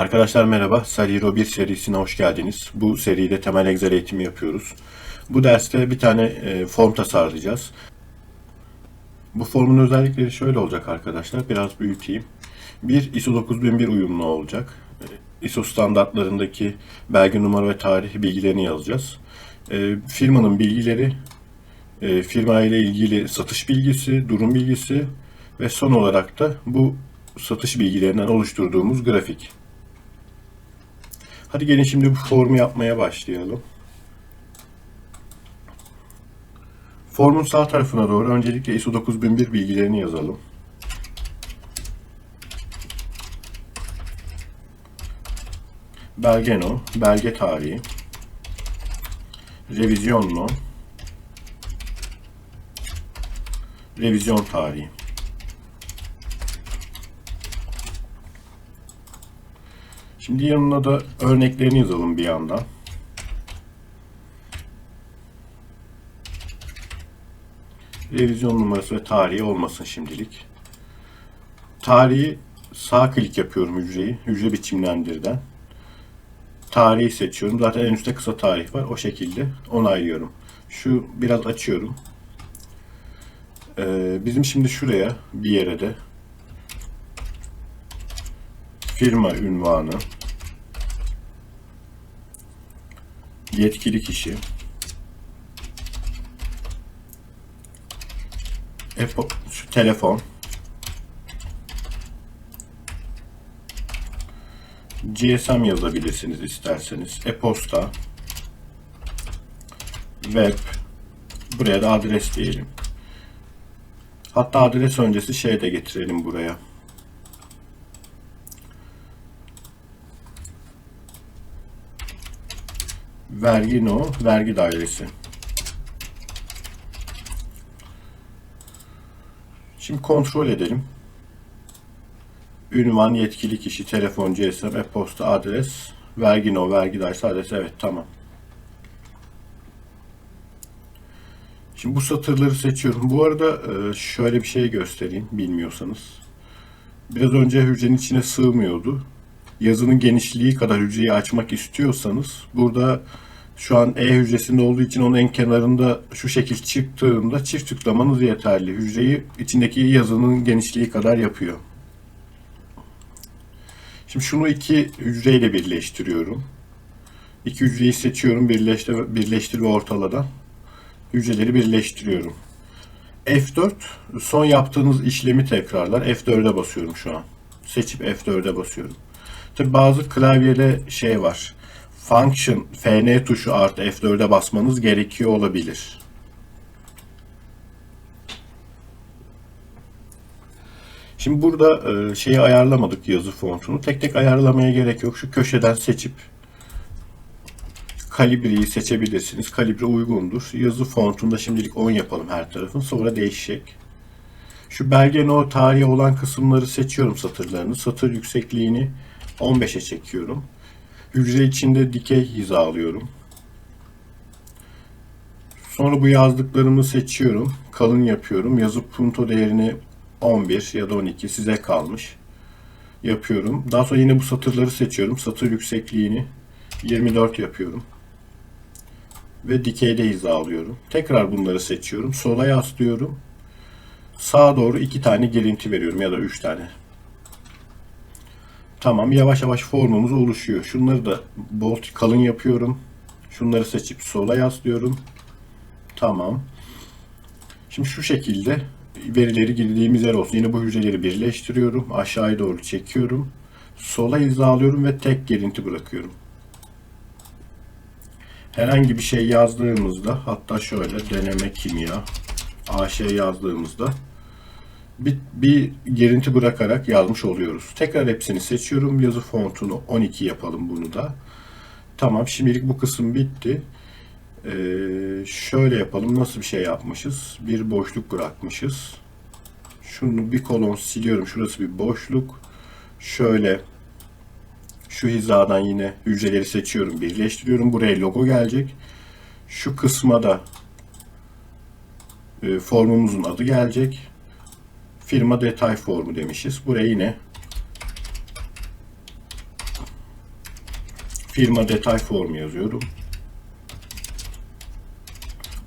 Arkadaşlar merhaba, Saliro 1 serisine hoş geldiniz. Bu seride temel Excel eğitimi yapıyoruz. Bu derste bir tane e, form tasarlayacağız. Bu formun özellikleri şöyle olacak arkadaşlar, biraz büyüteyim. Bir, ISO 9001 uyumlu olacak. E, ISO standartlarındaki belge numara ve tarih bilgilerini yazacağız. E, firmanın bilgileri, firma ile ilgili satış bilgisi, durum bilgisi ve son olarak da bu satış bilgilerinden oluşturduğumuz grafik. Hadi gelin şimdi bu formu yapmaya başlayalım. Formun sağ tarafına doğru öncelikle ISO 9001 bilgilerini yazalım. Belge no, belge tarihi, revizyon no, revizyon tarihi. Şimdi yanına da örneklerini yazalım bir yandan. Revizyon numarası ve tarihi olmasın şimdilik. Tarihi sağ klik yapıyorum hücreyi. Hücre biçimlendirden. Tarihi seçiyorum. Zaten en üstte kısa tarih var. O şekilde onaylıyorum. Şu biraz açıyorum. Ee, bizim şimdi şuraya bir yere de firma ünvanı, yetkili kişi, Epo, şu telefon, GSM yazabilirsiniz isterseniz, e-posta, web, buraya da adres diyelim. Hatta adres öncesi şey de getirelim buraya. Vergi no, vergi dairesi. Şimdi kontrol edelim. Ünvan, yetkili kişi, telefon, GSM, e-posta, adres, vergi no, vergi dairesi, adres. Evet, tamam. Şimdi bu satırları seçiyorum. Bu arada e, şöyle bir şey göstereyim bilmiyorsanız. Biraz önce hücrenin içine sığmıyordu yazının genişliği kadar hücreyi açmak istiyorsanız burada şu an E hücresinde olduğu için onun en kenarında şu şekil çıktığında çift tıklamanız yeterli. Hücreyi içindeki yazının genişliği kadar yapıyor. Şimdi şunu iki hücreyle birleştiriyorum. İki hücreyi seçiyorum, birleştir, birleştir ve ortaladan. Hücreleri birleştiriyorum. F4 son yaptığınız işlemi tekrarlar. F4'e basıyorum şu an. Seçip F4'e basıyorum. Tabi bazı klavyede şey var. Function Fn tuşu artı F4'e basmanız gerekiyor olabilir. Şimdi burada e, şeyi ayarlamadık yazı fontunu. Tek tek ayarlamaya gerek yok. Şu köşeden seçip kalibreyi seçebilirsiniz. Kalibre uygundur. Yazı fontunda şimdilik 10 yapalım her tarafın. Sonra değişecek. Şu belge no tarihi olan kısımları seçiyorum satırlarını. Satır yüksekliğini 15'e çekiyorum. Hücre içinde dikey hizalıyorum. Sonra bu yazdıklarımı seçiyorum. Kalın yapıyorum. Yazıp punto değerini 11 ya da 12 size kalmış. Yapıyorum. Daha sonra yine bu satırları seçiyorum. Satır yüksekliğini 24 yapıyorum. Ve dikeyde hizalıyorum. Tekrar bunları seçiyorum. Sola yaslıyorum. Sağa doğru iki tane girinti veriyorum ya da üç tane. Tamam yavaş yavaş formumuz oluşuyor. Şunları da bolt kalın yapıyorum. Şunları seçip sola yaslıyorum. Tamam. Şimdi şu şekilde verileri girdiğimiz yer olsun. Yine bu hücreleri birleştiriyorum. Aşağıya doğru çekiyorum. Sola hizalıyorum ve tek girinti bırakıyorum. Herhangi bir şey yazdığımızda hatta şöyle deneme kimya AŞ yazdığımızda bir, bir girinti bırakarak yazmış oluyoruz. Tekrar hepsini seçiyorum. Yazı fontunu 12 yapalım bunu da. Tamam şimdilik bu kısım bitti. Ee, şöyle yapalım. Nasıl bir şey yapmışız? Bir boşluk bırakmışız. Şunu bir kolon siliyorum. Şurası bir boşluk. Şöyle şu hizadan yine hücreleri seçiyorum. Birleştiriyorum. Buraya logo gelecek. Şu kısma da e, formumuzun adı gelecek firma detay formu demişiz. Buraya yine Firma detay formu yazıyorum.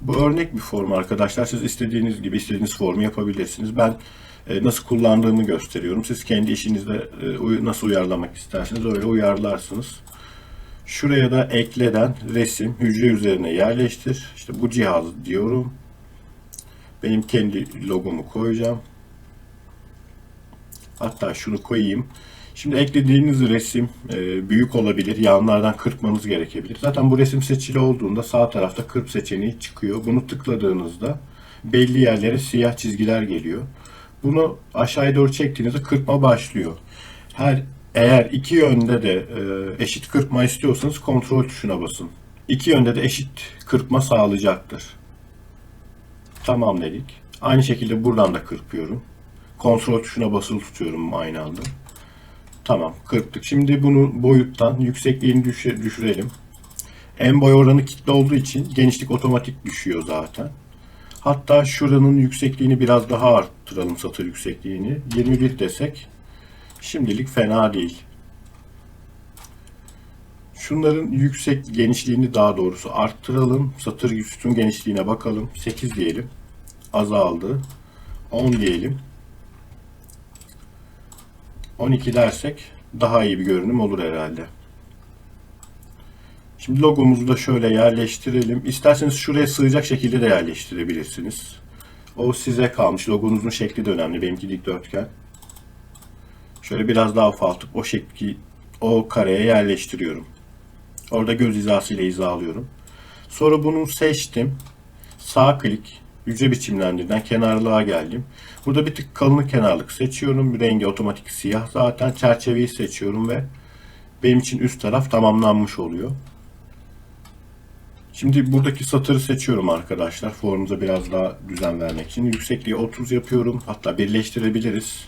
Bu örnek bir form arkadaşlar. Siz istediğiniz gibi istediğiniz formu yapabilirsiniz. Ben e, nasıl kullandığımı gösteriyorum. Siz kendi işinizde e, nasıl uyarlamak isterseniz öyle uyarlarsınız. Şuraya da ekleden resim hücre üzerine yerleştir. İşte bu cihaz diyorum. Benim kendi logomu koyacağım. Hatta şunu koyayım. Şimdi eklediğiniz resim e, büyük olabilir. Yanlardan kırpmanız gerekebilir. Zaten bu resim seçili olduğunda sağ tarafta kırp seçeneği çıkıyor. Bunu tıkladığınızda belli yerlere siyah çizgiler geliyor. Bunu aşağıya doğru çektiğinizde kırpma başlıyor. Her eğer iki yönde de e, eşit kırpma istiyorsanız kontrol tuşuna basın. İki yönde de eşit kırpma sağlayacaktır. Tamam dedik. Aynı şekilde buradan da kırpıyorum. Kontrol tuşuna basılı tutuyorum aynı anda. Tamam kırptık. Şimdi bunu boyuttan yüksekliğini düşürelim. En boy oranı kitle olduğu için genişlik otomatik düşüyor zaten. Hatta şuranın yüksekliğini biraz daha arttıralım satır yüksekliğini. 21 desek şimdilik fena değil. Şunların yüksek genişliğini daha doğrusu arttıralım. Satır üstün genişliğine bakalım. 8 diyelim. Azaldı. 10 diyelim. 12 dersek daha iyi bir görünüm olur herhalde. Şimdi logomuzu da şöyle yerleştirelim. İsterseniz şuraya sığacak şekilde de yerleştirebilirsiniz. O size kalmış. Logonuzun şekli de önemli. Benimki dikdörtgen. Şöyle biraz daha ufaltıp o şekli o kareye yerleştiriyorum. Orada göz hizası ile hizalıyorum. Sonra bunu seçtim. Sağ klik, hücre biçimlendirden kenarlığa geldim. Burada bir tık kalınlık kenarlık seçiyorum. Rengi otomatik siyah zaten. Çerçeveyi seçiyorum ve benim için üst taraf tamamlanmış oluyor. Şimdi buradaki satırı seçiyorum arkadaşlar. Formuza biraz daha düzen vermek için. Yüksekliği 30 yapıyorum. Hatta birleştirebiliriz.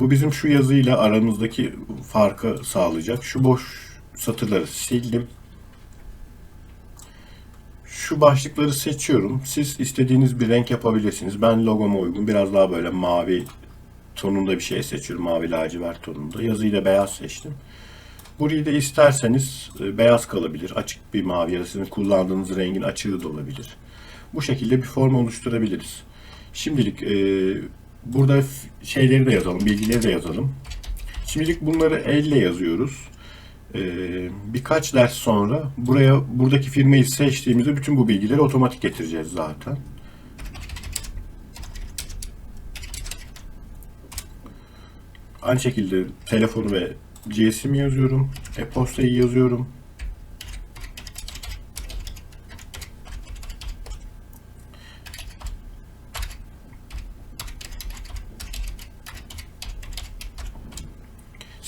Bu bizim şu yazıyla aramızdaki farkı sağlayacak. Şu boş satırları sildim. Şu başlıkları seçiyorum. Siz istediğiniz bir renk yapabilirsiniz. Ben logoma uygun biraz daha böyle mavi tonunda bir şey seçiyorum. Mavi lacivert tonunda. Yazıyı da beyaz seçtim. Burayı da isterseniz e, beyaz kalabilir. Açık bir mavi ya da sizin kullandığınız rengin açığı da olabilir. Bu şekilde bir form oluşturabiliriz. Şimdilik e, burada şeyleri de yazalım, bilgileri de yazalım. Şimdilik bunları elle yazıyoruz. E, birkaç ders sonra buraya buradaki firmayı seçtiğimizde bütün bu bilgileri otomatik getireceğiz zaten. Aynı şekilde telefonu ve GS'imi yazıyorum. E-postayı yazıyorum.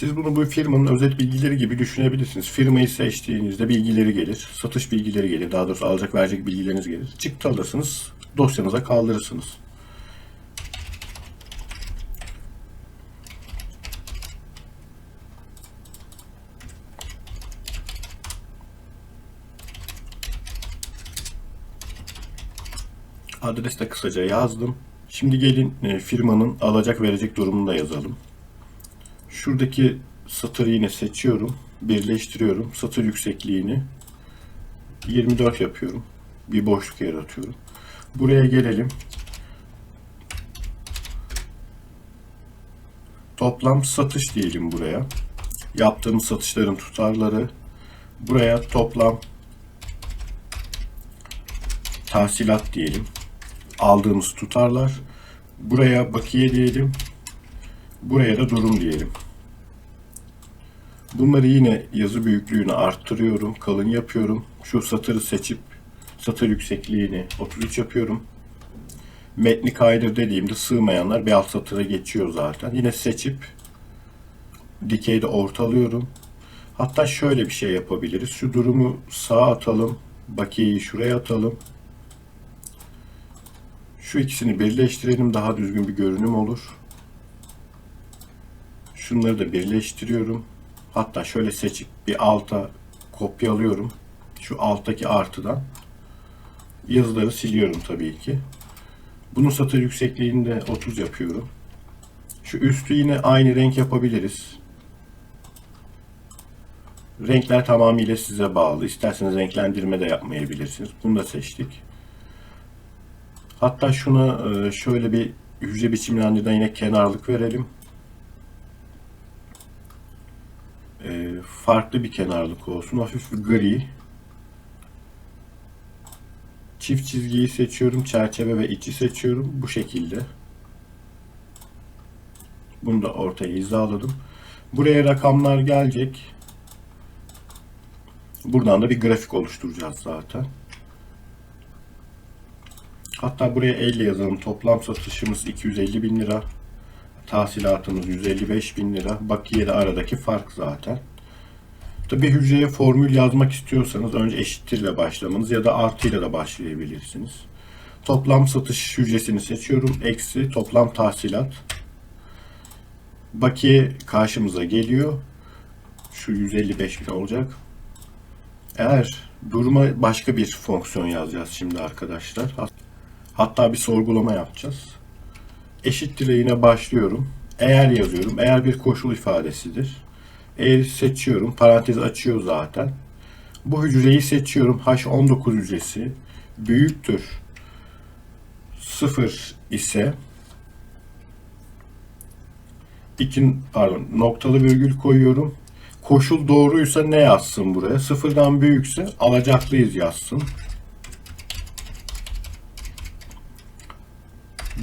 Siz bunu bu firmanın özet bilgileri gibi düşünebilirsiniz. Firmayı seçtiğinizde bilgileri gelir, satış bilgileri gelir, daha doğrusu alacak verecek bilgileriniz gelir. Çıktı alırsınız, dosyanıza kaldırırsınız. Adres de kısaca yazdım. Şimdi gelin e, firmanın alacak verecek durumunu da yazalım. Şuradaki satırı yine seçiyorum. Birleştiriyorum. Satır yüksekliğini 24 yapıyorum. Bir boşluk yaratıyorum. Buraya gelelim. Toplam satış diyelim buraya. Yaptığımız satışların tutarları. Buraya toplam tahsilat diyelim. Aldığımız tutarlar. Buraya bakiye diyelim. Buraya da durum diyelim. Bunları yine yazı büyüklüğünü arttırıyorum. Kalın yapıyorum. Şu satırı seçip satır yüksekliğini 33 yapıyorum. Metni kaydır dediğimde sığmayanlar bir alt satıra geçiyor zaten. Yine seçip dikeyde ortalıyorum. Hatta şöyle bir şey yapabiliriz. Şu durumu sağa atalım. Bakiyeyi şuraya atalım. Şu ikisini birleştirelim. Daha düzgün bir görünüm olur. Şunları da birleştiriyorum. Hatta şöyle seçip bir alta kopyalıyorum. Şu alttaki artıdan. Yazıları siliyorum tabii ki. Bunun satır yüksekliğini de 30 yapıyorum. Şu üstü yine aynı renk yapabiliriz. Renkler tamamıyla size bağlı. İsterseniz renklendirme de yapmayabilirsiniz. Bunu da seçtik. Hatta şuna e, şöyle bir hücre biçimlendirden yine kenarlık verelim. E, farklı bir kenarlık olsun. Hafif gri. Çift çizgiyi seçiyorum. Çerçeve ve içi seçiyorum. Bu şekilde. Bunu da ortaya hizaladım. Buraya rakamlar gelecek. Buradan da bir grafik oluşturacağız zaten. Hatta buraya elle yazalım. Toplam satışımız 250 bin lira. Tahsilatımız 155 bin lira. Bakiye de aradaki fark zaten. Tabi hücreye formül yazmak istiyorsanız önce eşittirle başlamanız ya da artıyla da başlayabilirsiniz. Toplam satış hücresini seçiyorum. Eksi toplam tahsilat. Bakiye karşımıza geliyor. Şu 155 bin olacak. Eğer duruma başka bir fonksiyon yazacağız şimdi arkadaşlar. Hatta bir sorgulama yapacağız. Eşittir yine başlıyorum. Eğer yazıyorum. Eğer bir koşul ifadesidir. Eğer seçiyorum. Parantez açıyor zaten. Bu hücreyi seçiyorum. H19 hücresi büyüktür 0 ise iki pardon noktalı virgül koyuyorum. Koşul doğruysa ne yazsın buraya? Sıfırdan büyükse alacaklıyız yazsın.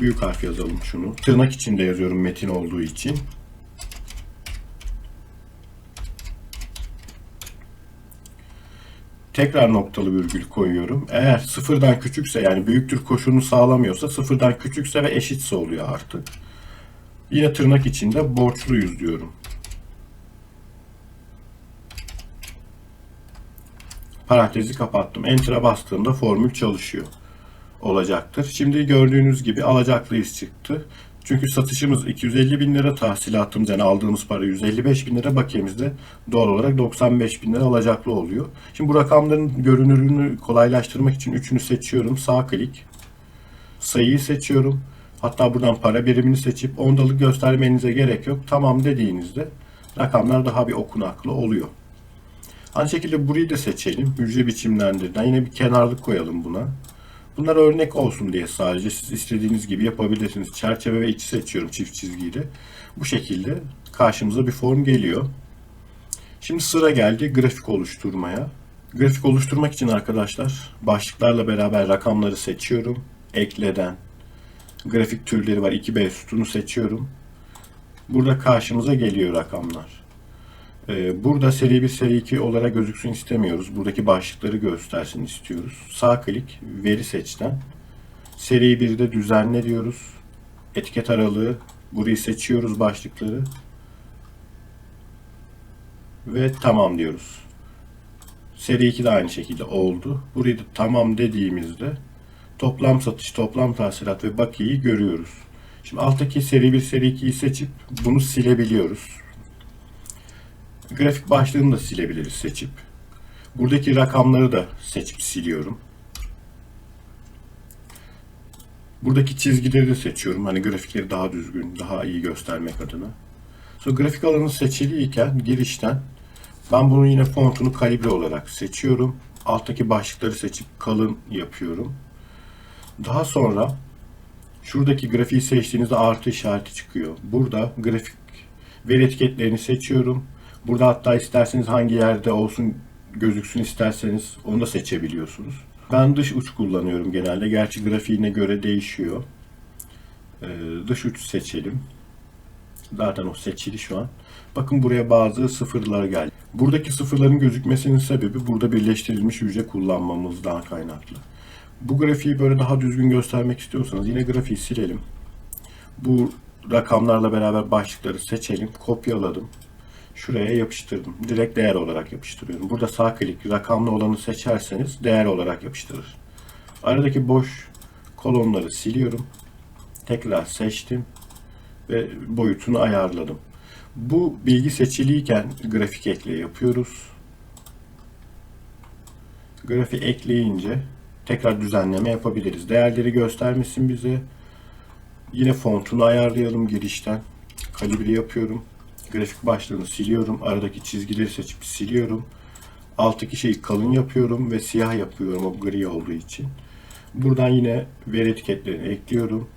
Büyük harf yazalım şunu. Tırnak içinde yazıyorum metin olduğu için. Tekrar noktalı virgül koyuyorum. Eğer sıfırdan küçükse yani büyüktür koşulunu sağlamıyorsa sıfırdan küçükse ve eşitse oluyor artık. Yine tırnak içinde borçluyuz diyorum. Parantezi kapattım. Enter'a bastığımda formül çalışıyor olacaktır. Şimdi gördüğünüz gibi alacaklıyız çıktı. Çünkü satışımız 250 bin lira, tahsilatımız yani aldığımız para 155 bin lira, bakiyemizde doğal olarak 95 bin lira alacaklı oluyor. Şimdi bu rakamların görünürlüğünü kolaylaştırmak için üçünü seçiyorum. Sağ klik, sayıyı seçiyorum. Hatta buradan para birimini seçip ondalık göstermenize gerek yok. Tamam dediğinizde rakamlar daha bir okunaklı oluyor. Aynı şekilde burayı da seçelim. Hücre biçimlendirden yine bir kenarlık koyalım buna. Bunlar örnek olsun diye sadece siz istediğiniz gibi yapabilirsiniz. Çerçeve ve içi seçiyorum çift çizgiyle. Bu şekilde karşımıza bir form geliyor. Şimdi sıra geldi grafik oluşturmaya. Grafik oluşturmak için arkadaşlar başlıklarla beraber rakamları seçiyorum. Ekleden grafik türleri var. 2B sütunu seçiyorum. Burada karşımıza geliyor rakamlar. Ee, burada seri 1, seri 2 olarak gözüksün istemiyoruz. Buradaki başlıkları göstersin istiyoruz. Sağ klik, veri seçten. Seri 1'de düzenle diyoruz. Etiket aralığı, burayı seçiyoruz başlıkları. Ve tamam diyoruz. Seri 2 de aynı şekilde oldu. Burayı da tamam dediğimizde toplam satış, toplam tahsilat ve bakiyeyi görüyoruz. Şimdi alttaki seri 1, seri 2'yi seçip bunu silebiliyoruz. Grafik başlığını da silebiliriz seçip. Buradaki rakamları da seçip siliyorum. Buradaki çizgileri de seçiyorum. Hani grafikleri daha düzgün, daha iyi göstermek adına. Sonra grafik alanı seçiliyken girişten ben bunun yine fontunu kalibre olarak seçiyorum. Alttaki başlıkları seçip kalın yapıyorum. Daha sonra şuradaki grafiği seçtiğinizde artı işareti çıkıyor. Burada grafik veri etiketlerini seçiyorum. Burada hatta isterseniz hangi yerde olsun gözüksün isterseniz onu da seçebiliyorsunuz. Ben dış uç kullanıyorum genelde. Gerçi grafiğine göre değişiyor. Ee, dış uç seçelim. Zaten o seçili şu an. Bakın buraya bazı sıfırlar geldi. Buradaki sıfırların gözükmesinin sebebi burada birleştirilmiş hücre kullanmamızdan kaynaklı. Bu grafiği böyle daha düzgün göstermek istiyorsanız yine grafiği silelim. Bu rakamlarla beraber başlıkları seçelim. Kopyaladım. Şuraya yapıştırdım. Direkt değer olarak yapıştırıyorum. Burada sağ klik rakamlı olanı seçerseniz değer olarak yapıştırır. Aradaki boş kolonları siliyorum. Tekrar seçtim ve boyutunu ayarladım. Bu bilgi seçiliyken grafik ekle yapıyoruz. Grafik ekleyince tekrar düzenleme yapabiliriz. Değerleri göstermesin bize. Yine fontunu ayarlayalım girişten. Kalibre yapıyorum. Grafik başlığını siliyorum. Aradaki çizgileri seçip siliyorum. Alttaki şeyi kalın yapıyorum ve siyah yapıyorum o gri olduğu için. Buradan yine veri etiketlerini ekliyorum.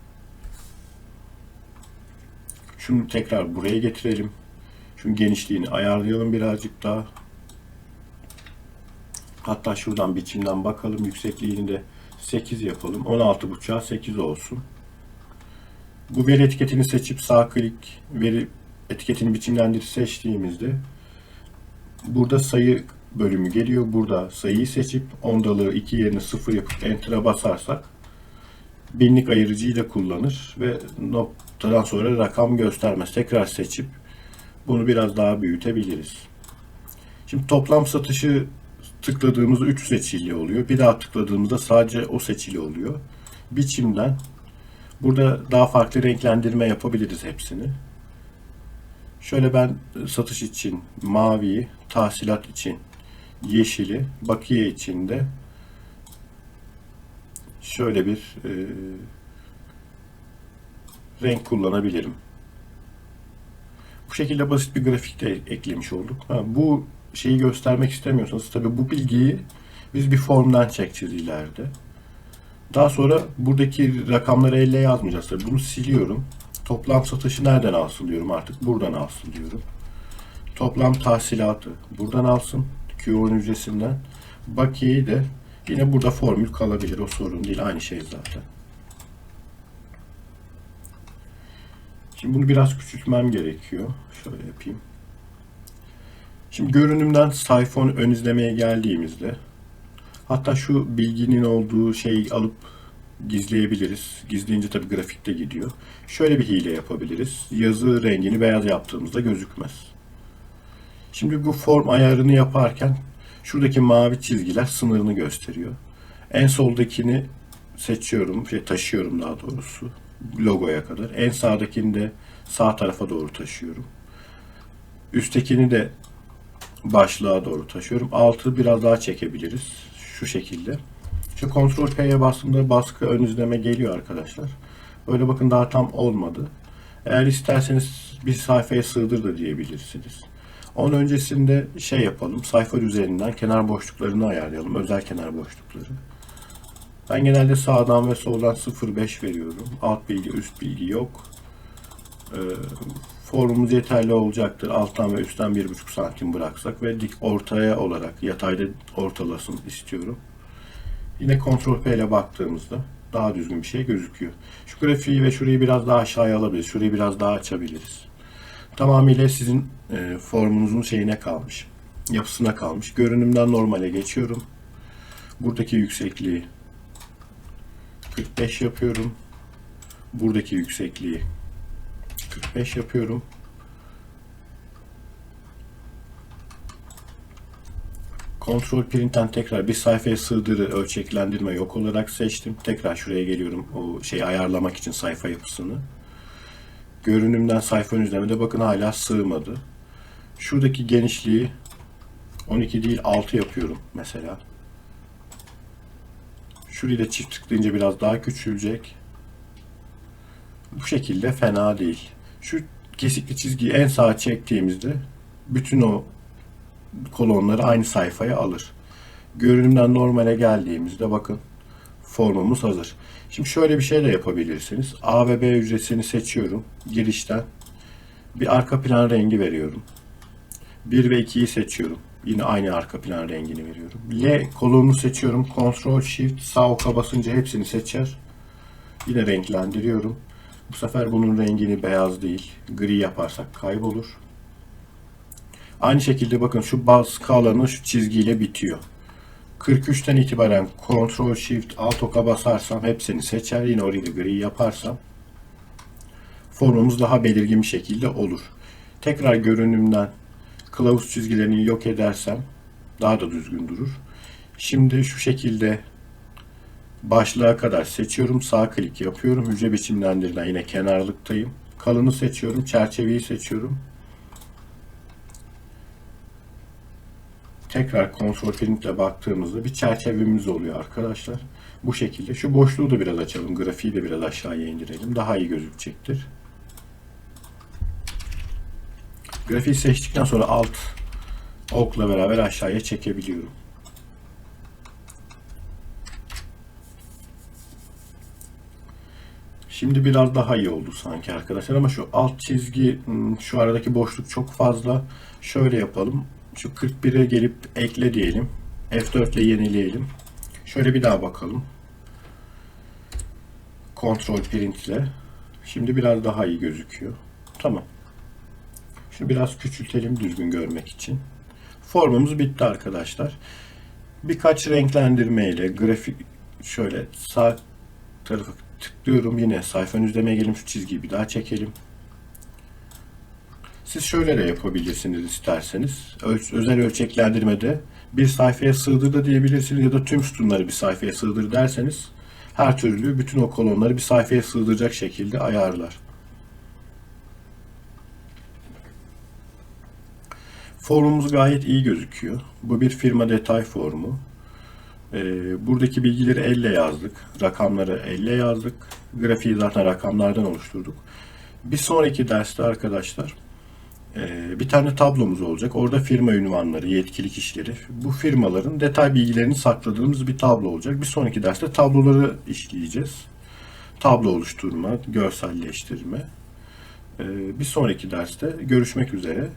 Şunu tekrar buraya getirelim. Şunun genişliğini ayarlayalım birazcık daha. Hatta şuradan biçimden bakalım. Yüksekliğini de 8 yapalım. 16.5'a 8 olsun. Bu veri etiketini seçip sağ klik veri etiketini biçimlendir seçtiğimizde burada sayı bölümü geliyor. Burada sayıyı seçip ondalığı 2 yerine 0 yapıp enter'a basarsak binlik ayırıcıyı da kullanır ve noktadan sonra rakam göstermez. Tekrar seçip bunu biraz daha büyütebiliriz. Şimdi toplam satışı tıkladığımızda 3 seçili oluyor. Bir daha tıkladığımızda sadece o seçili oluyor. Biçimden burada daha farklı renklendirme yapabiliriz hepsini. Şöyle ben satış için maviyi, tahsilat için yeşili, bakiye için de şöyle bir e, renk kullanabilirim. Bu şekilde basit bir grafik de eklemiş olduk. Ha, bu şeyi göstermek istemiyorsanız tabii bu bilgiyi biz bir formdan çekeceğiz ileride. Daha sonra buradaki rakamları elle yazmayacağız. Tabii bunu siliyorum. Toplam satışı nereden alsın artık. Buradan alsın diyorum. Toplam tahsilatı buradan alsın. Q10 hücresinden. Bakiyeyi de yine burada formül kalabilir. O sorun değil. Aynı şey zaten. Şimdi bunu biraz küçültmem gerekiyor. Şöyle yapayım. Şimdi görünümden sayfon ön izlemeye geldiğimizde hatta şu bilginin olduğu şeyi alıp gizleyebiliriz. Gizleyince tabi grafikte gidiyor. Şöyle bir hile yapabiliriz. Yazı rengini beyaz yaptığımızda gözükmez. Şimdi bu form ayarını yaparken şuradaki mavi çizgiler sınırını gösteriyor. En soldakini seçiyorum, şey taşıyorum daha doğrusu logoya kadar. En sağdakini de sağ tarafa doğru taşıyorum. Üsttekini de başlığa doğru taşıyorum. Altı biraz daha çekebiliriz. Şu şekilde. Şu Ctrl P'ye bastığımda baskı ön izleme geliyor arkadaşlar. Böyle bakın daha tam olmadı. Eğer isterseniz bir sayfaya sığdır da diyebilirsiniz. Onun öncesinde şey yapalım. Sayfa üzerinden kenar boşluklarını ayarlayalım. Özel kenar boşlukları. Ben genelde sağdan ve soldan 0.5 veriyorum. Alt bilgi, üst bilgi yok. Ee, formumuz yeterli olacaktır. Alttan ve üstten 1.5 santim bıraksak ve dik ortaya olarak yatayda ortalasın istiyorum. Yine Ctrl P ile baktığımızda daha düzgün bir şey gözüküyor. Şu grafiği ve şurayı biraz daha aşağıya alabiliriz. Şurayı biraz daha açabiliriz. Tamamıyla sizin e, formunuzun şeyine kalmış. Yapısına kalmış. Görünümden normale geçiyorum. Buradaki yüksekliği 45 yapıyorum. Buradaki yüksekliği 45 yapıyorum. Kontrol printten tekrar bir sayfaya sığdırı ölçeklendirme yok olarak seçtim. Tekrar şuraya geliyorum o şeyi ayarlamak için sayfa yapısını. Görünümden sayfanın üzerinde bakın hala sığmadı. Şuradaki genişliği 12 değil 6 yapıyorum mesela. Şurayı da çift tıklayınca biraz daha küçülecek. Bu şekilde fena değil. Şu kesikli çizgiyi en sağa çektiğimizde bütün o kolonları aynı sayfaya alır. Görünümden normale geldiğimizde bakın formumuz hazır. Şimdi şöyle bir şey de yapabilirsiniz. A ve B hücresini seçiyorum. Girişten bir arka plan rengi veriyorum. 1 ve 2'yi seçiyorum. Yine aynı arka plan rengini veriyorum. L kolonunu seçiyorum. Ctrl Shift sağ oka basınca hepsini seçer. Yine renklendiriyorum. Bu sefer bunun rengini beyaz değil, gri yaparsak kaybolur. Aynı şekilde bakın şu baskı alanı şu çizgiyle bitiyor. 43'ten itibaren Ctrl Shift Alt oka basarsam hepsini seçer. Yine orayı gri yaparsam formumuz daha belirgin bir şekilde olur. Tekrar görünümden kılavuz çizgilerini yok edersem daha da düzgün durur. Şimdi şu şekilde başlığa kadar seçiyorum. Sağ klik yapıyorum. Hücre biçimlendirilen yine kenarlıktayım. Kalını seçiyorum. Çerçeveyi seçiyorum. Tekrar kontrol printle baktığımızda bir çerçevemiz oluyor arkadaşlar. Bu şekilde. Şu boşluğu da biraz açalım. Grafiği de biraz aşağıya indirelim. Daha iyi gözükecektir. Grafiği seçtikten sonra alt okla beraber aşağıya çekebiliyorum. Şimdi biraz daha iyi oldu sanki arkadaşlar ama şu alt çizgi hmm, şu aradaki boşluk çok fazla. Şöyle yapalım. Şu 41'e gelip ekle diyelim. F4 ile yenileyelim. Şöyle bir daha bakalım. Ctrl print ile. Şimdi biraz daha iyi gözüküyor. Tamam. Şunu biraz küçültelim düzgün görmek için. Formumuz bitti arkadaşlar. Birkaç renklendirme ile grafik şöyle sağ tarafa tıklıyorum yine sayfanın üzerine gelin şu çizgiyi bir daha çekelim. Siz şöyle de yapabilirsiniz isterseniz. Öl- özel ölçeklendirmede bir sayfaya sığdır da diyebilirsiniz ya da tüm sütunları bir sayfaya sığdır derseniz her türlü bütün o kolonları bir sayfaya sığdıracak şekilde ayarlar. Formumuz gayet iyi gözüküyor. Bu bir firma detay formu. Ee, buradaki bilgileri elle yazdık. Rakamları elle yazdık. Grafiği zaten rakamlardan oluşturduk. Bir sonraki derste arkadaşlar e, bir tane tablomuz olacak. Orada firma ünvanları, yetkili kişileri, bu firmaların detay bilgilerini sakladığımız bir tablo olacak. Bir sonraki derste tabloları işleyeceğiz. Tablo oluşturma, görselleştirme. Ee, Bir sonraki derste görüşmek üzere.